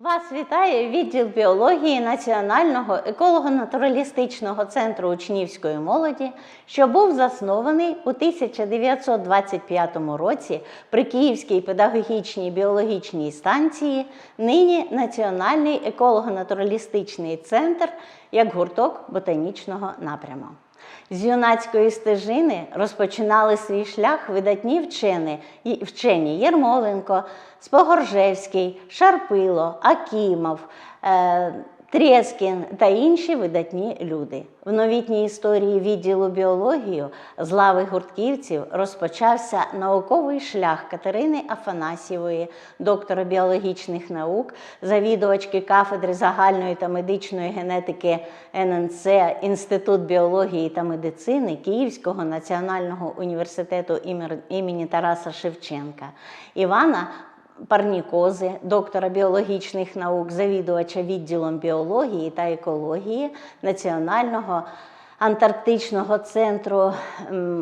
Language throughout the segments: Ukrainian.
Вас вітає відділ біології Національного еколого-натуралістичного центру учнівської молоді, що був заснований у 1925 році при Київській педагогічній біологічній станції, нині Національний еколого-натуралістичний центр як гурток ботанічного напряму. З юнацької стежини розпочинали свій шлях видатні вчені, вчені Єрмоленко, Спогоржевський, Шарпило, Акімов, е, Трєскін та інші видатні люди. В новітній історії відділу біологію з лави гуртківців розпочався науковий шлях Катерини Афанасьєвої, доктора біологічних наук, завідувачки кафедри загальної та медичної генетики ННЦ Інститут біології та медицини Київського національного університету імені Тараса Шевченка, Івана Парнікози, доктора біологічних наук, завідувача відділом біології та екології Національного антарктичного центру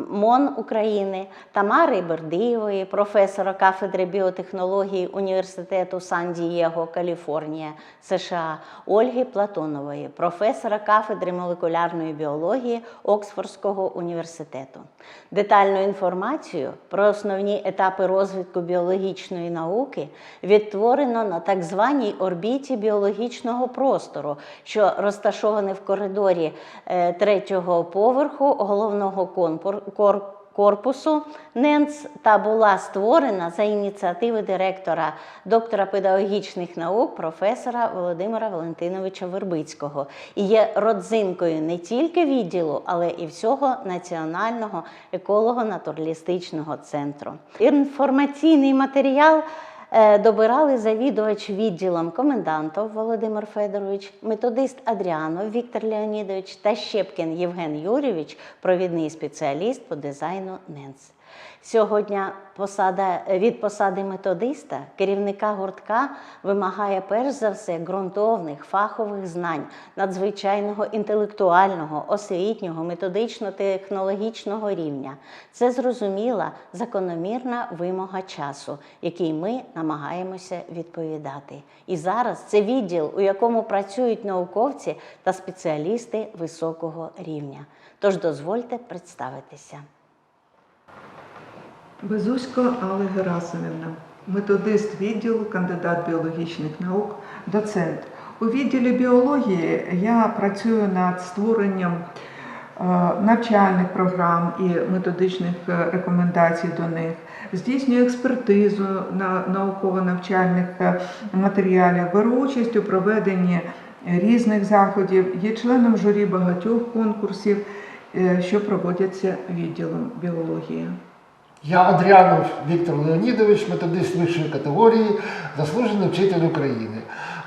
МОН України, Тамари Бердиєвої, професора кафедри біотехнології Університету Сан-Дієго, Каліфорнія, США, Ольги Платонової, професора кафедри молекулярної біології Оксфордського університету. Детальну інформацію про основні етапи розвитку біологічної науки відтворено на так званій орбіті біологічного простору, що розташований в коридорі е, третього поверху головного корпусу НЕНЦ та була створена за ініціативи директора, доктора педагогічних наук, професора Володимира Валентиновича Вербицького і є родзинкою не тільки відділу, але і всього національного еколого-натуралістичного центру. Інформаційний матеріал добирали завідувач відділом комендантов Володимир Федорович, методист Адріанов Віктор Леонідович та Щепкін Євген Юрійович, провідний спеціаліст по дизайну НЕНС. Сьогодні посада від посади методиста керівника гуртка вимагає перш за все ґрунтовних фахових знань, надзвичайного інтелектуального, освітнього, методично-технологічного рівня. Це зрозуміла закономірна вимога часу, який ми намагаємося відповідати. І зараз це відділ, у якому працюють науковці та спеціалісти високого рівня. Тож дозвольте представитися. Безусько Алла Герасимівна, методист відділу, кандидат біологічних наук, доцент. У відділі біології я працюю над створенням е, навчальних програм і методичних е, рекомендацій до них, здійснюю експертизу на науково-навчальних е, матеріалів, беру участь у проведенні різних заходів, є членом журі багатьох конкурсів, що проводяться відділом біології. Я Адріанов Віктор Леонідович, методист вищої категорії, заслужений вчитель України.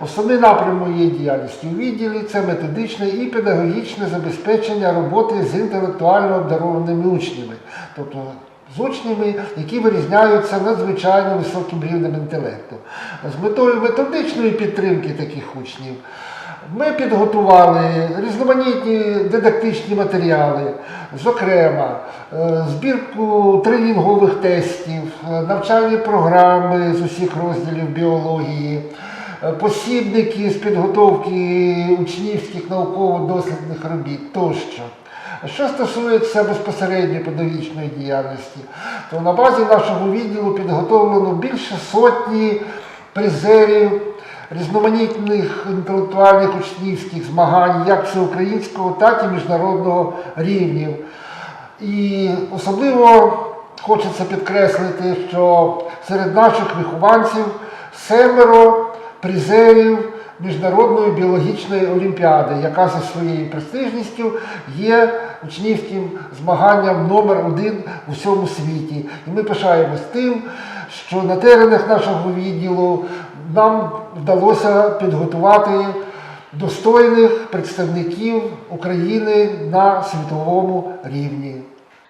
Основний напрям моєї діяльності у відділі це методичне і педагогічне забезпечення роботи з інтелектуально обдарованими учнями, тобто з учнями, які вирізняються надзвичайно високим рівнем інтелекту. З метою методичної підтримки таких учнів ми підготували різноманітні дидактичні матеріали, зокрема, е, збірку тренінгових тестів, е, навчальні програми з усіх розділів біології, е, посібники з підготовки учнівських науково-дослідних робіт тощо. Що стосується безпосередньої педагогічної діяльності, то на базі нашого відділу підготовлено більше сотні призерів різноманітних інтелектуальних учнівських змагань, як всеукраїнського, так і міжнародного рівнів. І особливо хочеться підкреслити, що серед наших вихованців семеро призерів Міжнародної біологічної олімпіади, яка за своєю престижністю є учнівським змаганням номер один у всьому світі. І ми пишаємось тим, що на теренах нашого відділу нам вдалося підготувати достойних представників України на світовому рівні.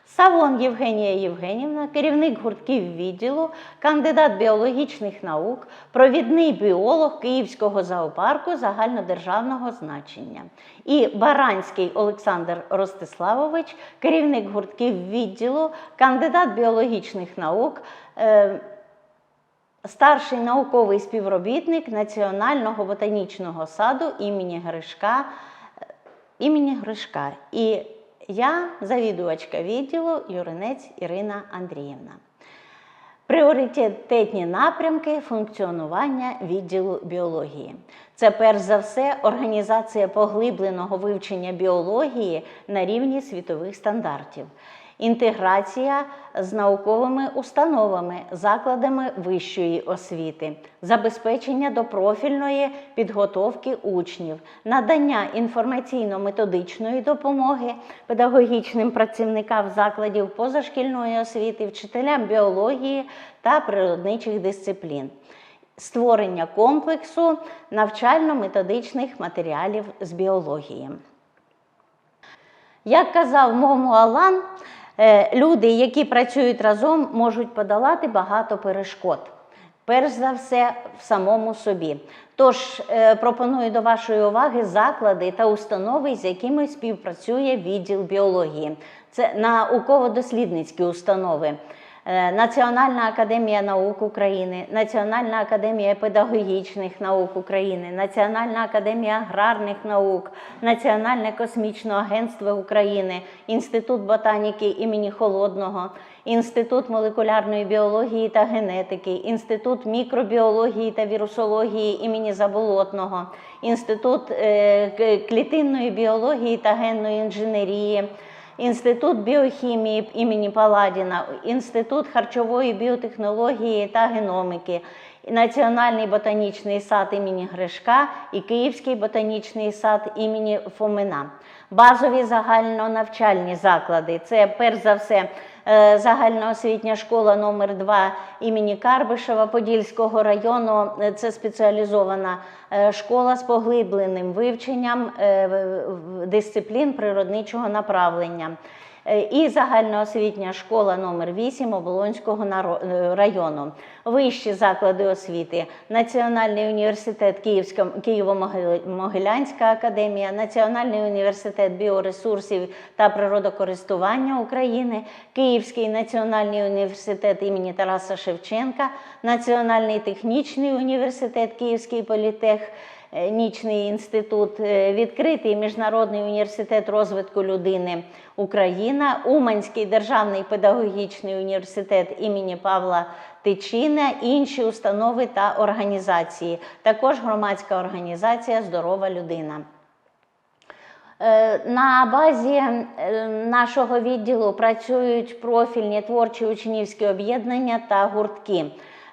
Савон Євгенія Євгенівна, керівник гуртків відділу, кандидат біологічних наук, провідний біолог Київського зоопарку загальнодержавного значення. І Баранський Олександр Ростиславович, керівник гуртків відділу, кандидат біологічних наук. е, старший науковий співробітник Національного ботанічного саду імені Гришка. імені Гришка. І я завідувачка відділу Юринець Ірина Андріївна. Пріоритетні напрямки функціонування відділу біології. Це перш за все організація поглибленого вивчення біології на рівні світових стандартів, інтеграція з науковими установами, закладами вищої освіти, забезпечення до профільної підготовки учнів, надання інформаційно-методичної допомоги педагогічним працівникам закладів позашкільної освіти, вчителям біології та природничих дисциплін. Створення комплексу навчально-методичних матеріалів з біології. Як казав Мому Алан, люди, які працюють разом, можуть подолати багато перешкод. Перш за все, в самому собі. Тож е, пропоную до вашої уваги заклади та установи, з якими співпрацює відділ біології. Це науково-дослідницькі установи. Е, Національна академія наук України, Національна академія педагогічних наук України, Національна академія аграрних наук, Національне космічне агентство України, Інститут ботаніки імені Холодного, Інститут молекулярної біології та генетики, Інститут мікробіології та вірусології імені Заболотного, Інститут е, клітинної біології та генної інженерії. Інститут біохімії імені Паладіна, Інститут харчової біотехнології та геноміки, Національний ботанічний сад імені Гришка і Київський ботанічний сад імені Фомина. Базові загальнонавчальні заклади це перш за все загальноосвітня школа номер 2 імені Карбишева Подільського району. Е, Це спеціалізована е, школа з поглибленим вивченням е, дисциплін природничого направлення. Е, І загальноосвітня школа номер 8 Оболонського е, району, вищі заклади освіти, Національний університет Київська Києво-Могилянська академія, Національний університет біоресурсів та природокористування України, Київський національний університет імені Тараса Шевченка, Національний технічний університет Київський політех. Е, Нічний інститут, е, відкритий міжнародний університет розвитку людини Україна, Уманський державний педагогічний університет імені Павла Тичина, інші установи та організації. Також громадська організація Здорова людина. Е, На базі нашого відділу працюють профільні творчі учнівські об'єднання та гуртки.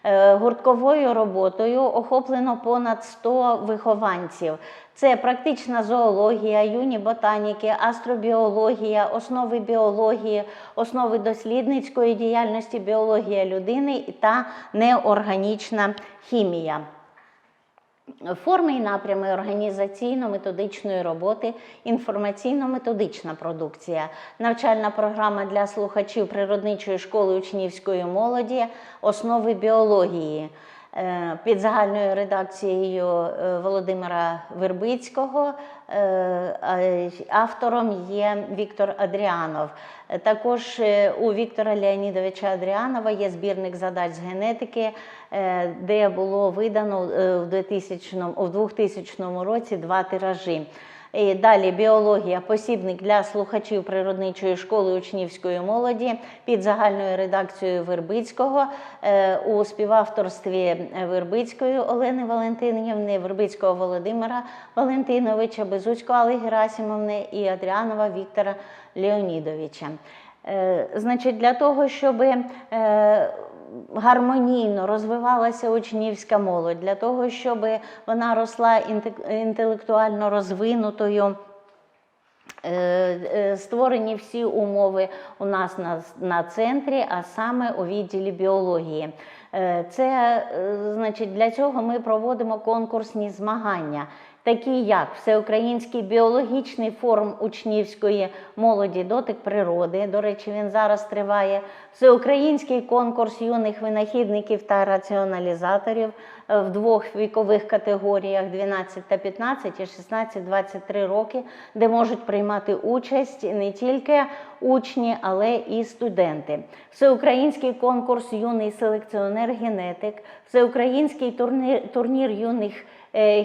Е, Гуртковою роботою охоплено понад 100 вихованців. Це практична зоологія, юні ботаніки, астробіологія, основи біології, основи дослідницької діяльності, біологія людини та неорганічна хімія. Форми і напрями організаційно-методичної роботи, інформаційно-методична продукція, навчальна програма для слухачів природничої школи учнівської молоді, основи біології. Е, Під загальною редакцією е, Володимира Вербицького е, автором є Віктор Адріанов. Також у Віктора Леонідовича Адріанова є збірник задач з генетики, де було видано в 2000 році два тиражі. Далі біологія, посібник для слухачів природничої школи учнівської молоді під загальною редакцією Вербицького е, у співавторстві Вербицької Олени Валентинівни, Вербицького Володимира Валентиновича, Безуцького Алли Герасимовни і Адріанова Віктора Леонідовича. Е, Значить, для того, щоб е, гармонійно розвивалася учнівська молодь, для того, щоб вона росла інтелектуально розвинутою. Е, е, Створені всі умови у нас на, на центрі, а саме у відділі біології. Е, Це, значить, для цього ми проводимо конкурсні змагання. Такі як Всеукраїнський біологічний форум учнівської молоді дотик природи. До речі, він зараз триває. Всеукраїнський конкурс юних винахідників та раціоналізаторів е, в двох вікових категоріях 12 та 15 і 16-23 роки, де можуть приймати участь не тільки учні, але і студенти. Всеукраїнський конкурс юний селекціонер-генетик, всеукраїнський турнір, турнір юних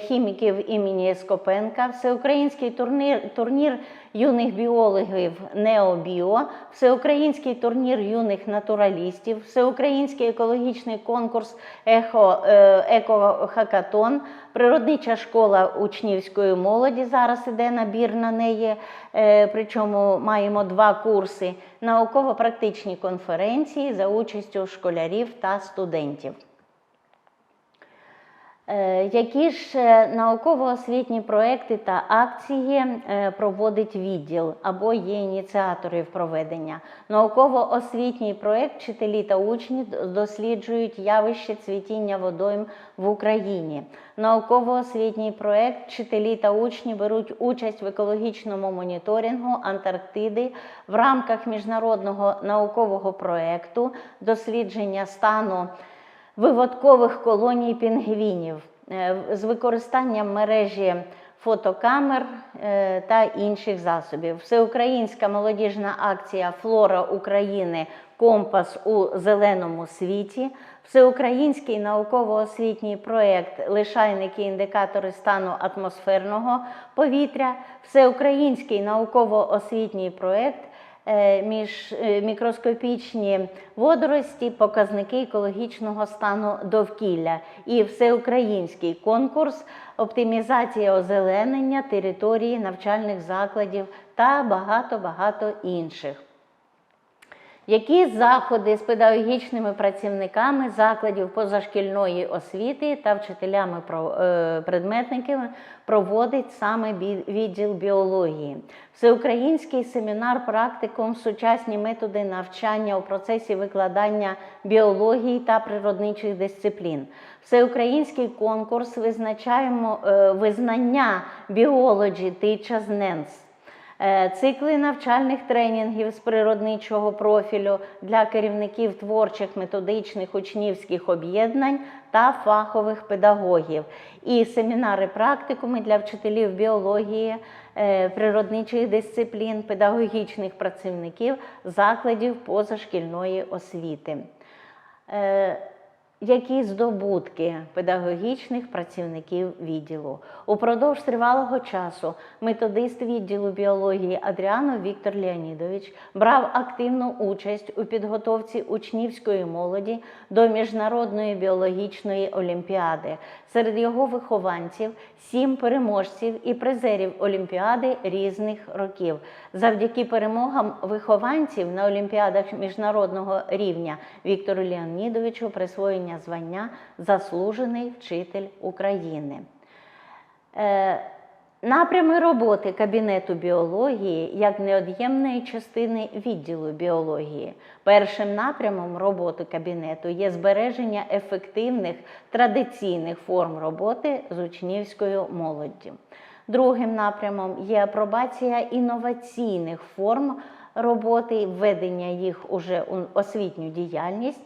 хіміків імені Скопенка, всеукраїнський турнір, турнір юних біологів Необіо, всеукраїнський турнір юних натуралістів, всеукраїнський екологічний конкурс е, Екохакатон, природнича школа учнівської молоді. Зараз іде набір на неї, е, причому маємо два курси, науково-практичні конференції за участю школярів та студентів. Е, Які ж е, науково-освітні проекти та акції е, проводить відділ або є ініціаторів проведення? Науково-освітній проект вчителі та учні досліджують явище цвітіння водойм в Україні. Науково-освітній проект вчителі та учні беруть участь в екологічному моніторингу Антарктиди в рамках міжнародного наукового проекту дослідження стану виводкових колоній пінгвінів е, з використанням мережі фотокамер е, та інших засобів. Всеукраїнська молодіжна акція Флора України. Компас у зеленому світі, всеукраїнський науково-освітній проєкт Лишайники індикатори стану атмосферного повітря, всеукраїнський науково-освітній проєкт між е, мікроскопічні водорості, показники екологічного стану довкілля і всеукраїнський конкурс оптимізація озеленення території навчальних закладів та багато-багато інших. Які заходи з педагогічними працівниками закладів позашкільної освіти та вчителями е, предметниками проводить саме відділ біології? Всеукраїнський семінар практикум сучасні методи навчання у процесі викладання біології та природничих дисциплін. Всеукраїнський конкурс визначаємо е, визнання біологі Teachers Nens. Е, Цикли навчальних тренінгів з природничого профілю для керівників творчих методичних учнівських об'єднань та фахових педагогів, і семінари практикуми для вчителів біології, е, природничих дисциплін, педагогічних працівників закладів позашкільної освіти. Які здобутки педагогічних працівників відділу упродовж тривалого часу методист відділу біології Адріанов Віктор Леонідович брав активну участь у підготовці учнівської молоді до міжнародної біологічної олімпіади. Серед його вихованців сім переможців і призерів олімпіади різних років. Завдяки перемогам вихованців на олімпіадах міжнародного рівня Віктору Леонідовичу присвоєння звання Заслужений вчитель України. Е, Напрями роботи Кабінету біології як неод'ємної частини відділу біології. Першим напрямом роботи кабінету є збереження ефективних традиційних форм роботи з учнівською молоддю. Другим напрямом є апробація інноваційних форм роботи, введення їх уже у освітню діяльність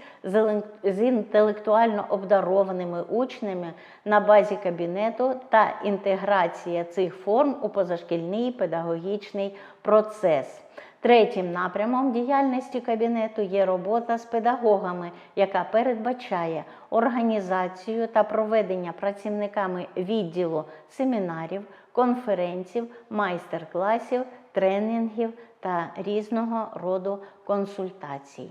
з інтелектуально обдарованими учнями на базі кабінету та інтеграція цих форм у позашкільний педагогічний процес. Третім напрямом діяльності кабінету є робота з педагогами, яка передбачає організацію та проведення працівниками відділу семінарів, конференцій, майстер-класів, тренінгів та різного роду консультацій.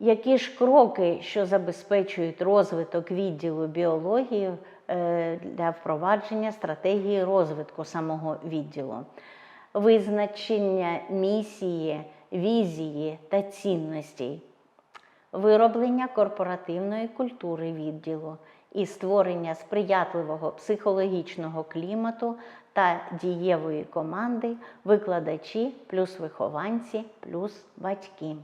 Які ж кроки, що забезпечують розвиток відділу біології е, для впровадження стратегії розвитку самого відділу? Визначення місії, візії та цінностей, вироблення корпоративної культури відділу і створення сприятливого психологічного клімату та дієвої команди викладачі плюс вихованці плюс батьки.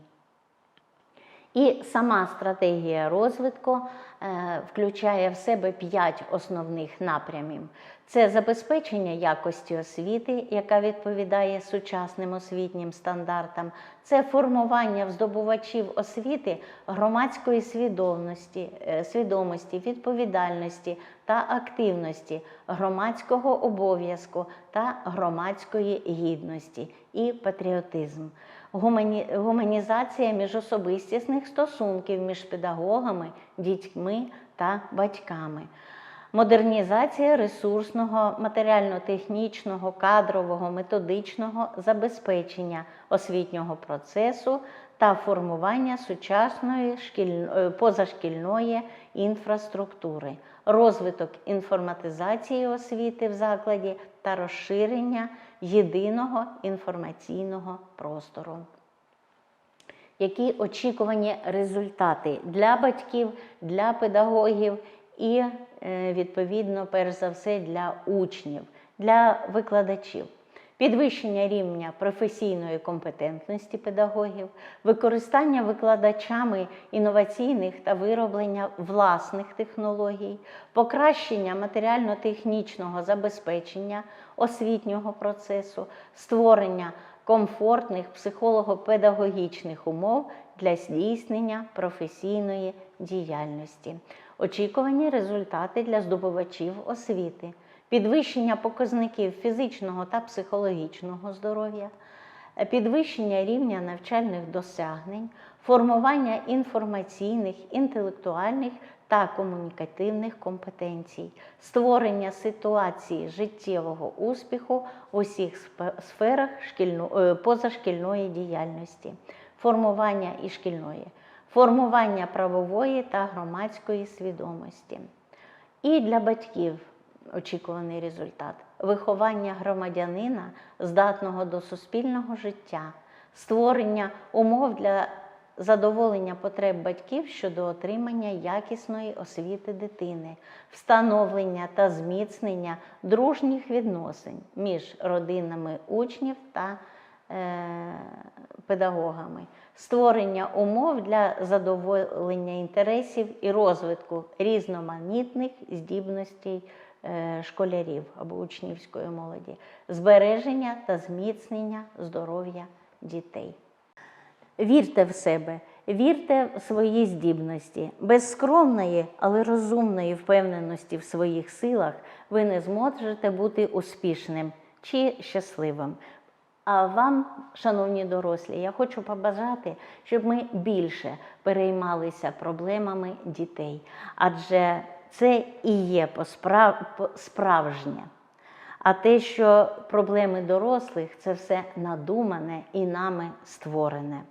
І сама стратегія розвитку е, включає в себе п'ять основних напрямів: це забезпечення якості освіти, яка відповідає сучасним освітнім стандартам, це формування в здобувачів освіти громадської свідомості, е, свідомості, відповідальності та активності, громадського обов'язку та громадської гідності і патріотизм. Гумані... Гуманізація міжособистісних стосунків між педагогами, дітьми та батьками. Модернізація ресурсного, матеріально-технічного, кадрового, методичного забезпечення освітнього процесу та формування сучасної е, позашкільної інфраструктури, розвиток інформатизації освіти в закладі та розширення єдиного інформаційного простору. Які очікувані результати для батьків, для педагогів і, е, відповідно, перш за все, для учнів, для викладачів? Підвищення рівня професійної компетентності педагогів, використання викладачами інноваційних та вироблення власних технологій, покращення матеріально-технічного забезпечення освітнього процесу, створення комфортних психолого-педагогічних умов для здійснення професійної діяльності, очікувані результати для здобувачів освіти, підвищення показників фізичного та психологічного здоров'я, підвищення рівня навчальних досягнень, формування інформаційних, інтелектуальних та комунікативних компетенцій, створення ситуації життєвого успіху у всіх спе- сферах е, позашкільної діяльності, формування і шкільної, формування правової та громадської свідомості. І для батьків очікуваний результат. Виховання громадянина, здатного до суспільного життя, створення умов для задоволення потреб батьків щодо отримання якісної освіти дитини, встановлення та зміцнення дружніх відносин між родинами учнів та е, педагогами, створення умов для задоволення інтересів і розвитку різноманітних здібностей школярів або учнівської молоді, збереження та зміцнення здоров'я дітей. Вірте в себе, вірте в свої здібності. Без скромної, але розумної впевненості в своїх силах ви не зможете бути успішним чи щасливим. А вам, шановні дорослі, я хочу побажати, щоб ми більше переймалися проблемами дітей, адже це і є справжнє. А те, що проблеми дорослих, це все надумане і нами створене.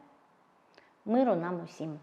Миру нам усім.